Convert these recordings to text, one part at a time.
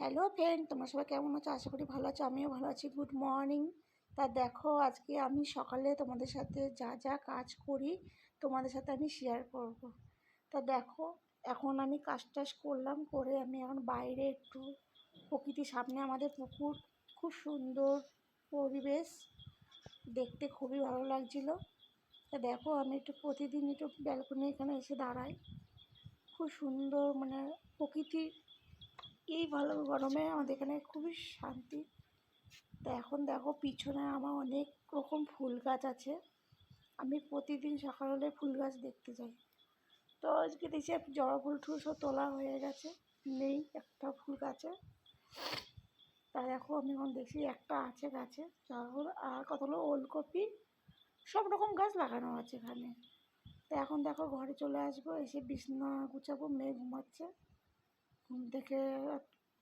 Hello friend তোমরা সবাই কেমন আছো? আশা করি ভালো আছো, আমিও ভালো আছি। গুড মর্নিং তা দেখো, আজকে আমি সকালে তোমাদের সাথে যা যা কাজ করি, তোমাদের সাথে আমি শেয়ার করব। তা দেখো, এখন আমি কাজ টাজ করলাম, করে আমি এখন বাইরে একটু প্রকৃতির সামনে আমাদের পুকুর, খুব সুন্দর পরিবেশ। দেখতে খুবই ভালো লাগছিল। তা দেখো, আমি একটু প্রতিদিন একটু ব্যালকনি এখানে এসে দাঁড়াই। খুব সুন্দর মানে প্রকৃতির এই ভালো গরমে আমাদের এখানে খুবই শান্তি। তা এখন দেখো পিছনে আমার অনেক রকম ফুল গাছ আছে। আমি প্রতিদিন সকাল হলে ফুল গাছ দেখতে যাই। তো আজকে দেখছি জবা ফুল টুল সব তোলা হয়ে গেছে। নেই একটা ফুল গাছে। তা দেখো আমি এখন দেখছি একটা আছে গাছে। জবা ফুল আর কত হলো ওলকপি। সব রকম গাছ লাগানো আছে এখানে। তো এখন দেখো ঘরে চলে আসব, এসে বিছনা গুছাবো, মেয়ে ঘুমাচ্ছে। ঘুম থেকে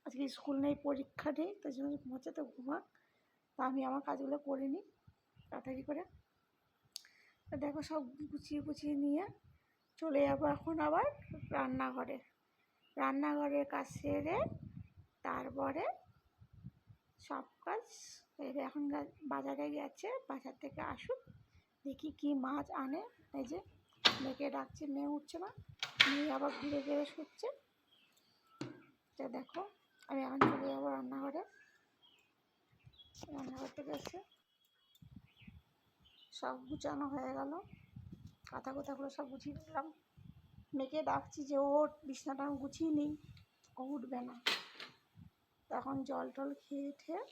আজকে স্কুল নেই, পরীক্ষা নেই, তাই জন্য ঘুমাচ্ছে তো ঘুমাক। তা আমি আমার কাজগুলো করে নিই তাড়াতাড়ি করে। দেখো সব গুছিয়ে গুছিয়ে নিয়ে চলে যাব এখন আবার রান্নাঘরে। রান্নাঘরের কাজ সেরে তারপরে সব কাজ এখন বাজারে গেছে, বাজার থেকে আসুক, দেখি কি মাছ আনে। এই যে মেয়েকে ডাকছে, মেয়ে উঠছে না, মেয়ে আবার ঘুরে ঘুরে শুচ্ছে তা দেখো, আমি এখন চলে যাব রান্নাঘরে। রান্নাঘর থেকে এসে সব গুছানো হয়ে গেল। কাঁথা কোথাগুলো সব গুছিয়ে নিলাম। মেয়েকে ডাকছি যে ওর বিছনাটা আমি গুছিয়ে নিই। ও উঠবে না। তখন জল টল খেয়ে ঠেয়ে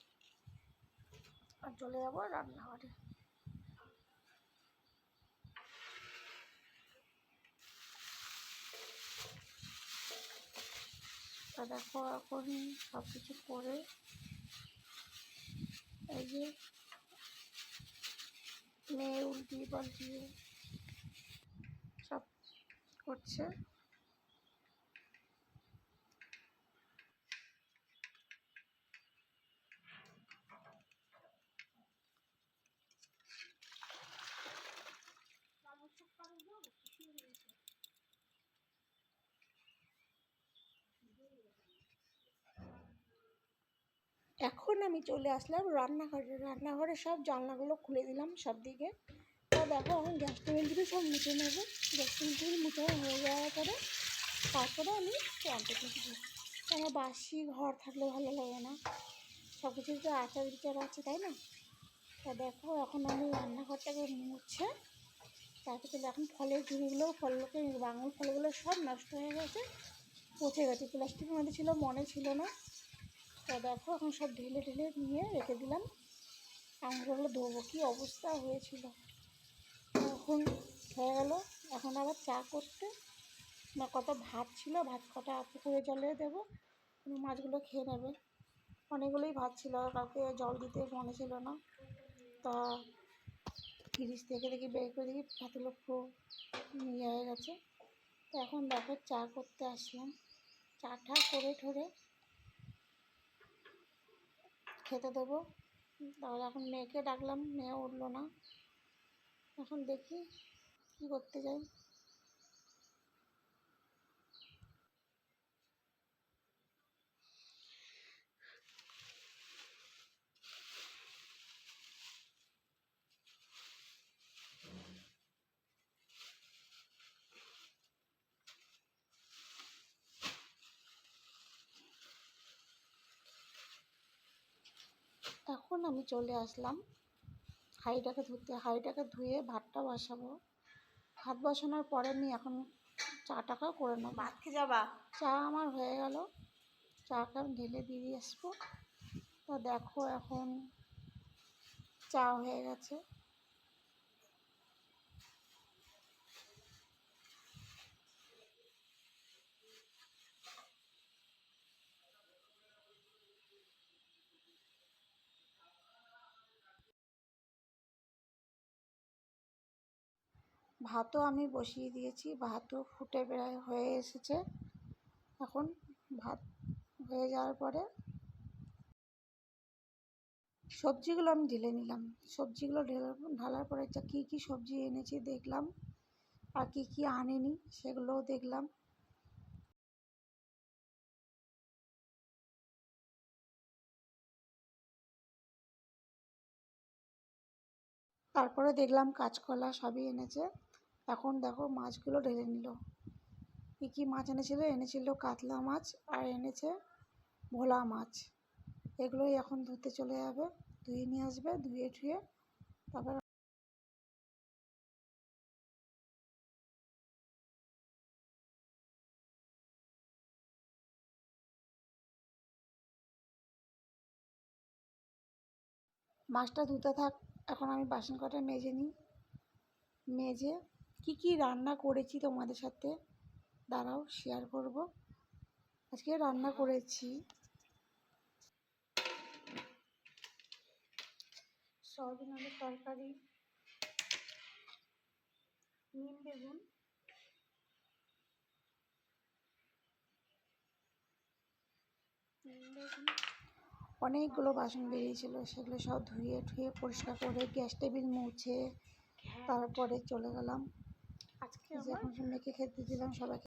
আর চলে যাব রান্নাঘরে। তা দেখো এখন সব কিছু করে এই যে মেয়ে উল্টিয়ে পাল্টিয়ে সব করছে। এখন আমি চলে আসলাম রান্নাঘরে। রান্নাঘরে সব জানলাগুলো খুলে দিলাম সব দিকে তো দেখো এখন গ্যাস টেবিলগুলো সব মুছে নেব। গ্যাস টেবিলগুলো মুছে হয়ে যাওয়ার পরে তারপরে আমি রান্নাটা করব আমার বাসি ঘর থাকলে ভালো লাগে না। সব কিছু তো আচার বিচার আছে, তাই না? তা দেখো, এখন আমি রান্নাঘরটাকে মুছে তারপরে এখন ফলের ঝুড়িগুলো ফলগুলোকে বাঙাল ফলগুলো সব নষ্ট হয়ে গেছে, পচে গেছে। প্লাস্টিকের মধ্যে ছিল, মনে ছিল না। তা দেখো, এখন সব ঢেলে ঢেলে নিয়ে রেখে দিলাম। আঙুরগুলো ধোবো, কী অবস্থা হয়েছিল। এখন হয়ে গেল। এখন আবার চা করতে। না কত ভাত ছিল, ভাত কটা পুকুরে জলে দেবো। মাছগুলো খেয়ে নেবে। অনেকগুলোই ভাত ছিল কাউকে জল দিতে মনে ছিল না। তা ফ্রিজ থেকে দেখি বের করে দেখি ভাতগুলো পুরো নিয়ে হয়ে গেছে। তো এখন দেখো, চা করতে আসলাম। চা টা করে ঠরে খেতে দেবো। তাহলে এখন মেয়েকে ডাকলাম মেয়ে উঠল না। এখন দেখি কী করতে যাই এখন আমি চলে আসলাম। হাঁড়িটাকে ধুতে হাঁড়িটাকে ধুয়ে ভাতটা বসাবো। ভাত বসানোর পরে আমি এখন চাটাকেও করে নেব। ভাত খেয়ে যাবা? চা আমার হয়ে গেল। চাটা আমি ঢেলে দিয়ে আসব। তা দেখো এখন চা হয়ে গেছে। ভাতও আমি বসিয়ে দিয়েছি, ভাতও ফুটে বেড়ায় হয়ে এসেছে। এখন ভাত হয়ে যাওয়ার পরে সবজিগুলো আমি ঢেলে নিলাম। সবজিগুলো ঢেলে ঢালার পরে কী কী সবজি এনেছি দেখলাম, আর কী কী আনেনি সেগুলোও দেখলাম। তারপরে দেখলাম কাঁচকলা সবই এনেছে। এখন দেখো মাছগুলো ঢেলে নিল। কী কী মাছ এনেছিল? এনেছিল কাতলা মাছ আর এনেছে ভোলা মাছ। এগুলোই এখন ধুতে চলে যাবে। ধুয়ে নিয়ে আসবে, ধুয়ে ঠুয়ে তারপর মাছটা ধুতে থাক। এখন আমি বাসন কটা মেজে নিই। মেজে কী কী রান্না করেছি তোমাদের সাথে? দাঁড়াও শেয়ার করব। আজকে রান্না করেছি। সয়াবিন আলুর তরকারি নিম বেগুন। নিম বেগুন। অনেকগুলো বাসন বেরিয়েছিল সেগুলো সব ধুয়ে ঠুয়ে পরিষ্কার করে গ্যাস টেবিল মুছে তারপরে চলে গেলাম। যে এখন মেয়েকে খেতে দিলাম সবাইকে